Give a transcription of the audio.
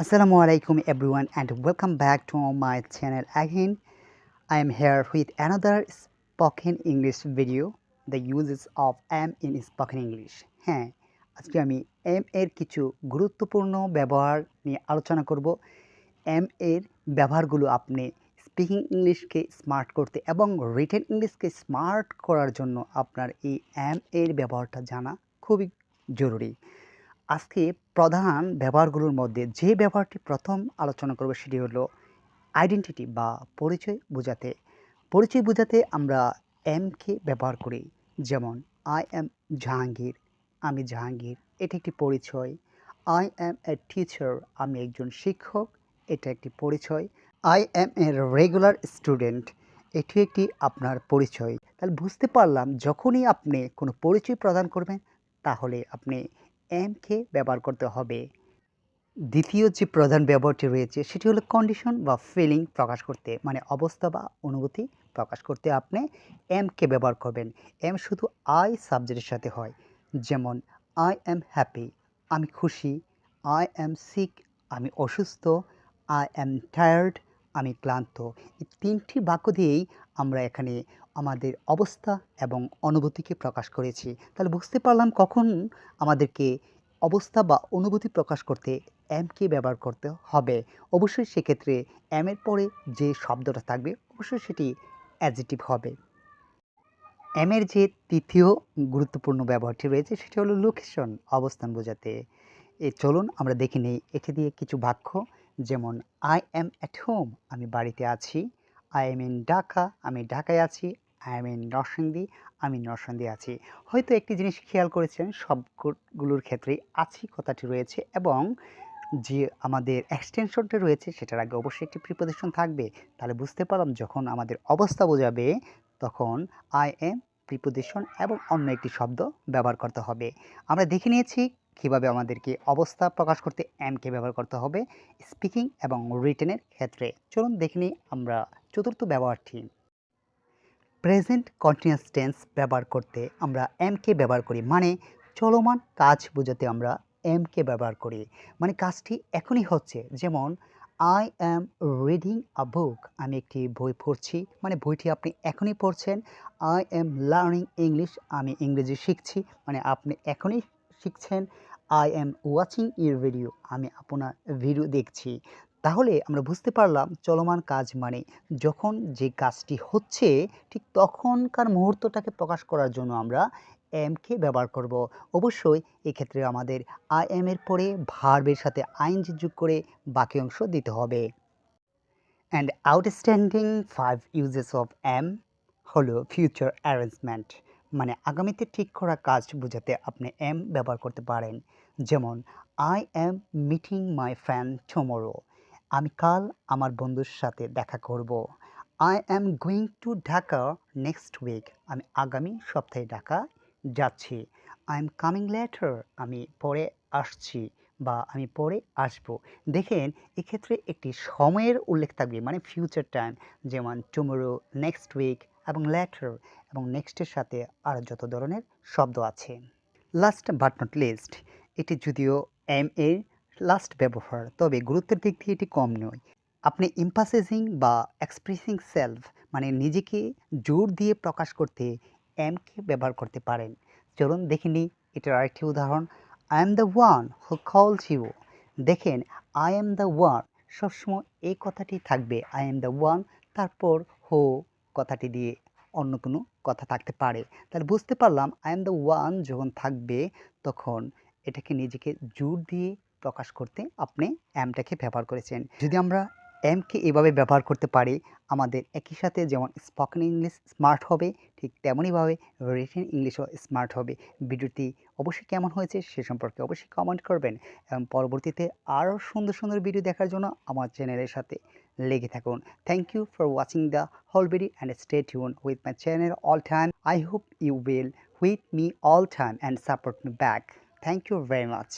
Assalamu alaikum everyone and welcome back to my channel again. I am here with another spoken English video the uses of am in spoken English. হ্যাঁ আজকে আমি M এর কিছু গুরুত্বপূর্ণ ব্যবহার নিয়ে আলোচনা করব এম এর ব্যবহারগুলো আপনি স্পিকিং ইংলিশকে স্মার্ট করতে এবং রিটেন ইংলিশকে স্মার্ট করার জন্য আপনার এই এম এর ব্যবহারটা জানা খুবই জরুরি আজকে প্রধান ব্যবহারগুলোর মধ্যে যে ব্যবহারটি প্রথম আলোচনা করব সেটি হলো আইডেন্টিটি বা পরিচয় বোঝাতে। পরিচয় বোঝাতে আমরা এমকে ব্যবহার করি, যেমন আই এম জাহাঙ্গীর, আমি জাহাঙ্গীর, এটি একটি পরিচয়। আই এম এ টিচার আমি একজন শিক্ষক, এটা একটি পরিচয়। I am a regular student এটি একটি আপনার পরিচয়। তাহলে বুঝতে পারলাম, যখনই আপনি কোনো পরিচয় প্রদান করবেন, তাহলে আপনি এমকে ব্যবহার করতে হবে। দ্বিতীয় যে প্রধান ব্যবহারটি রয়েছে, সেটি হলো কন্ডিশন বা ফিলিং প্রকাশ করতে মানে অবস্থা বা অনুভূতি প্রকাশ করতে আপনি এমকে ব্যবহার করবেন। এম শুধু আই সাবজেক্টের সাথে হয়, যেমন আই এম হ্যাপি আমি খুশি আই এম সিক আমি অসুস্থ আই এম টায়ার্ড আমি ক্লান্ত। এই তিনটি বাক্য দিয়েই আমরা এখানে আমাদের অবস্থা এবং অনুভূতিকে প্রকাশ করেছি। তাহলে বুঝতে পারলাম কখন আমাদেরকে অবস্থা বা অনুভূতি প্রকাশ করতে এমকে ব্যবহার করতে হবে। অবশ্যই সেক্ষেত্রে এমের পরে যে শব্দটা থাকবে, অবশ্যই সেটি অ্যাজিটিভ হবে। এমের যে তৃতীয় গুরুত্বপূর্ণ ব্যবহারটি রয়েছে, সেটি হলো লোকেশন অবস্থান বোঝাতে। এ চলুন আমরা দেখে নিই, এটি দিয়ে কিছু বাক্য যেমন আই এম অ্যাট হোম আমি বাড়িতে আছি আই এম ইন ঢাকা আমি ঢাকায় আছি আই এম ইন নরসিংদী আমি নরসিংদী আছি। হয়তো একটি জিনিস খেয়াল করেছেন, সবগুলোর ক্ষেত্রেই আছি কথাটি রয়েছে এবং যে আমাদের এক্সটেনশনটা রয়েছে সেটার আগে অবশ্যই একটি প্রিপোজিশন থাকবে। তাহলে বুঝতে পারলাম যখন আমাদের অবস্থা বোঝাবে, তখন আই এম প্রিপোজিশন এবং অন্য একটি শব্দ ব্যবহার করতে হবে। আমরা দেখে নিয়েছি কীভাবে আমাদেরকে অবস্থা প্রকাশ করতে এমকে ব্যবহার করতে হবে স্পিকিং এবং রিটেনের ক্ষেত্রে। চলুন দেখে নিই আমরা চতুর্থ ব্যবহারটি। প্রেজেন্ট কন্টিনিউয়াস টেন্স ব্যবহার করতে আমরা এমকে ব্যবহার করি মানে চলমান কাজ বোঝাতে আমরা এমকে ব্যবহার করি। মানে কাজটি এখনই হচ্ছে। যেমন আই অ্যাম রিডিং আ বুক আমি একটি বই পড়ছি। মানে বইটি আপনি এখনই পড়ছেন। আই এম লার্নিং ইংলিশ আমি ইংরেজি শিখছি। মানে আপনি এখনই শিখছেন। I am watching your video আমি আপনার ভিডিও দেখছি। তাহলে আমরা বুঝতে পারলাম চলমান কাজ মানে যখন যে কাজটি হচ্ছে, ঠিক তখনকার মুহূর্তটাকে প্রকাশ করার জন্য আমরা এমকে ব্যবহার করব। অবশ্যই এক্ষেত্রে আমাদের আই এম এর পরে ভার্বের সাথে আইনজি যোগ করে বাকি অংশ দিতে হবে। And outstanding five uses of am হলো ফিউচার অ্যারেঞ্জমেন্ট মানে আগামীতে ঠিক করা কাজ বোঝাতে আপনি এম ব্যবহার করতে পারেন। যেমন I am meeting my friend tomorrow আমি কাল আমার বন্ধুর সাথে দেখা করব। I am going to Dhaka next week আমি আগামী সপ্তাহে ঢাকা যাচ্ছি। আই এম কামিং লেটার আমি পরে আসছি বা আমি পরে আসব। দেখেন, এক্ষেত্রে একটি সময়ের উল্লেখ থাকবে মানে ফিউচার টাইম যেমন টুমোরো নেক্সট উইক এবং ল্যাটার এবং নেক্সটের সাথে আর যত ধরনের শব্দ আছে। লাস্ট বাট নট লিস্ট এটি যদিও এম এর লাস্ট ব্যবহার, তবে গুরুত্বের দিক দিয়ে এটি কম নয়। আপনি ইম্পাসেজিং বা এক্সপ্রেসিং সেলফ মানে নিজেকে জোর দিয়ে প্রকাশ করতে এমকে ব্যবহার করতে পারেন। চলুন দেখিনি এটার আরেকটি উদাহরণ। I am the one who calls you দেখেন আই এম দ্য ওয়ান সবসময় এই কথাটি থাকবে আই এম দ্য ওয়ান তারপর হো কথাটি দিয়ে অন্য কোনো কথা থাকতে পারে। তাহলে বুঝতে পারলাম আই এম দ্য ওয়ান যখন থাকবে, তখন এটাকে নিজেকে জোর দিয়ে প্রকাশ করতে আপনি অ্যামটাকে ব্যবহার করেছেন। যদি আমরা এমকে এভাবে ব্যবহার করতে পারি, আমাদের একই সাথে যেমন স্পোকেন ইংলিশ স্মার্ট হবে, ঠিক তেমনইভাবে রিটেন ইংলিশও স্মার্ট হবে। ভিডিওটি অবশ্যই কেমন হয়েছে সে সম্পর্কে অবশ্যই কমেন্ট করবেন। এবং পরবর্তীতে আরও সুন্দর সুন্দর ভিডিও দেখার জন্য আমার চ্যানেলের সাথে লেগে থাকুন। Thank you for watching the whole video and stay tune with my channel all time I hope you will with me all time and support me back thank you very much